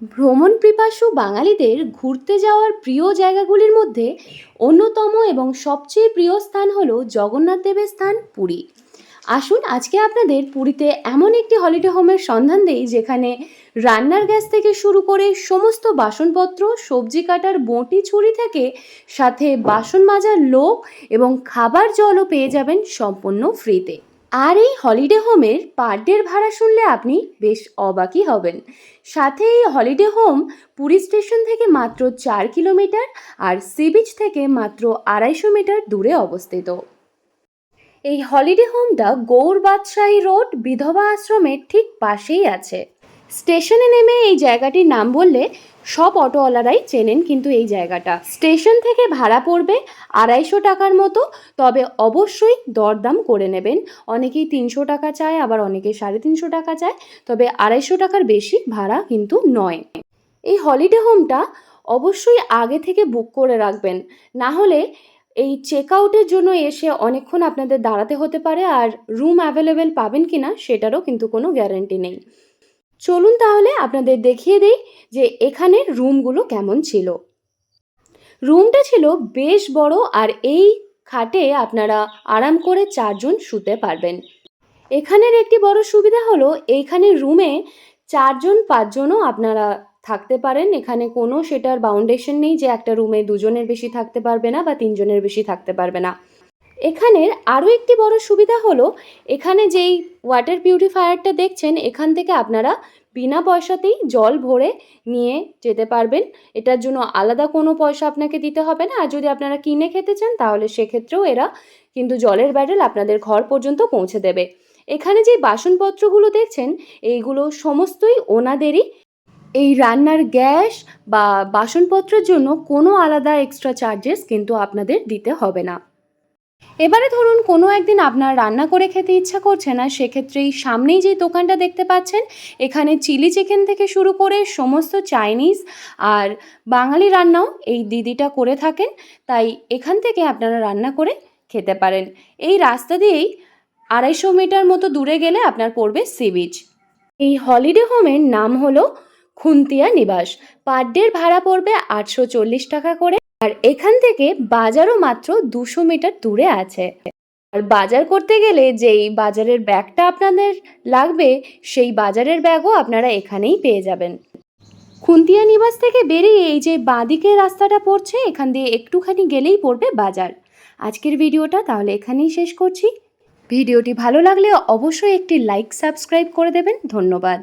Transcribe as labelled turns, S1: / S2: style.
S1: ভ্রমণ পিপাসু বাঙালিদের ঘুরতে যাওয়ার প্রিয় জায়গাগুলির মধ্যে অন্যতম এবং সবচেয়ে প্রিয় স্থান হলো জগন্নাথ দেবের স্থান পুরী। আসুন, আজকে আপনাদের পুরীতে এমন একটি হলিডে হোমের সন্ধান দেই, যেখানে রান্নার গ্যাস থেকে শুরু করে সমস্ত বাসনপত্র, সবজি কাটার বঁটি ছুরি থেকে সাথে বাসন মাজার লোক এবং খাবার জলও পেয়ে যাবেন সম্পূর্ণ ফ্রিতে আর এই হলিডে হোমের পার ডের ভাড়া শুনলে আপনি বেশ অবাকই হবেন। সাথে এই হলিডে হোম পুরী স্টেশন থেকে মাত্র চার কিলোমিটার আর সি বিচ থেকে মাত্র আড়াইশো মিটার দূরে অবস্থিত। এই হলিডে হোমটা গৌর বাদশাহী রোড বিধবা আশ্রমের ঠিক পাশেই আছে। স্টেশনে নেমে এই জায়গাটির নাম বললে সব অটোওয়ালারাই চেনেন কিন্তু এই জায়গাটা। স্টেশন থেকে ভাড়া পড়বে আড়াইশো টাকার মতো, তবে অবশ্যই দরদাম করে নেবেন। অনেকেই তিনশো টাকা চায়, আবার অনেকে সাড়ে তিনশো টাকা চায়, তবে আড়াইশো টাকার বেশি ভাড়া কিন্তু নয়। এই হলিডে হোমটা অবশ্যই আগে থেকে বুক করে রাখবেন। না হলে এই চেক আউটের জন্য এসে অনেকক্ষণ আপনাদের দাঁড়াতে হতে পারে, আর রুম অ্যাভেলেবেল পাবেন কি না সেটারও কিন্তু কোনো গ্যারেন্টি নেই। চলুন তাহলে আপনাদের দেখিয়ে দিই যে এখানের রুমগুলো কেমন ছিল। রুমটা ছিল বেশ বড় আর এই খাটে আপনারা আরাম করে চারজন শুতে পারবেন। এখানের একটি বড় সুবিধা হলো এইখানে রুমে চারজন, পাঁচজনও আপনারা থাকতে পারেন। এখানে কোনো সেটার বাউন্ডেশন নেই যে একটা রুমে দুজনের বেশি থাকতে পারবে না বা তিনজনের বেশি থাকতে পারবে না। এখানের আরও একটি বড় সুবিধা হলো, এখানে যেই ওয়াটার পিউরিফায়ারটা দেখছেন, এখান থেকে আপনারা বিনা পয়সাতেই জল ভরে নিয়ে যেতে পারবেন। এটার জন্য আলাদা কোনো পয়সা আপনাকে দিতে হবে না। আর যদি আপনারা কিনে খেতে চান, তাহলে সেক্ষেত্রেও এরা কিন্তু জলের ব্যারেল আপনাদের ঘর পর্যন্ত পৌঁছে দেবে। এখানে যে বাসনপত্রগুলো দেখছেন, এইগুলো সমস্তই ওনাদেরই। এই রান্নার গ্যাস বা বাসনপত্রের জন্য কোনো আলাদা এক্সট্রা চার্জেস কিন্তু আপনাদের দিতে হবে না। এবারে ধরুন কোনো একদিন আপনার রান্না করে খেতে ইচ্ছা করছে না সেক্ষেত্রে এই সামনেই যে দোকানটা দেখতে পাচ্ছেন, এখানে চিলি চিকেন থেকে শুরু করে সমস্ত চাইনিজ আর বাঙালি রান্নাও এই দিদিটা করে থাকেন, তাই এখান থেকে আপনারা রান্না করে খেতে পারেন। এই রাস্তা দিয়েই আড়াইশো মিটার মতো দূরে গেলে আপনার পড়বে সি বিচ। এই হলিডে হোমের নাম হলো খুন্তিয়া নিবাস। পার ডের ভাড়া পড়বে আটশো চল্লিশ টাকা করে। আর এখান থেকে বাজারও মাত্র দুশো মিটার দূরে আছে। আর বাজার করতে গেলে যেই বাজারের ব্যাগটা আপনাদের লাগবে, সেই বাজারের ব্যাগও আপনারা এখানেই পেয়ে যাবেন। খুন্তিয়া নিবাস থেকে বেরিয়ে এই যে বাঁদিকে রাস্তাটা পড়ছে, এখান দিয়ে একটুখানি গেলেই পড়বে বাজার। আজকের ভিডিওটা তাহলে এখানেই শেষ করছি। ভিডিওটি ভালো লাগলে অবশ্যই একটি লাইক, সাবস্ক্রাইব করে দেবেন। ধন্যবাদ।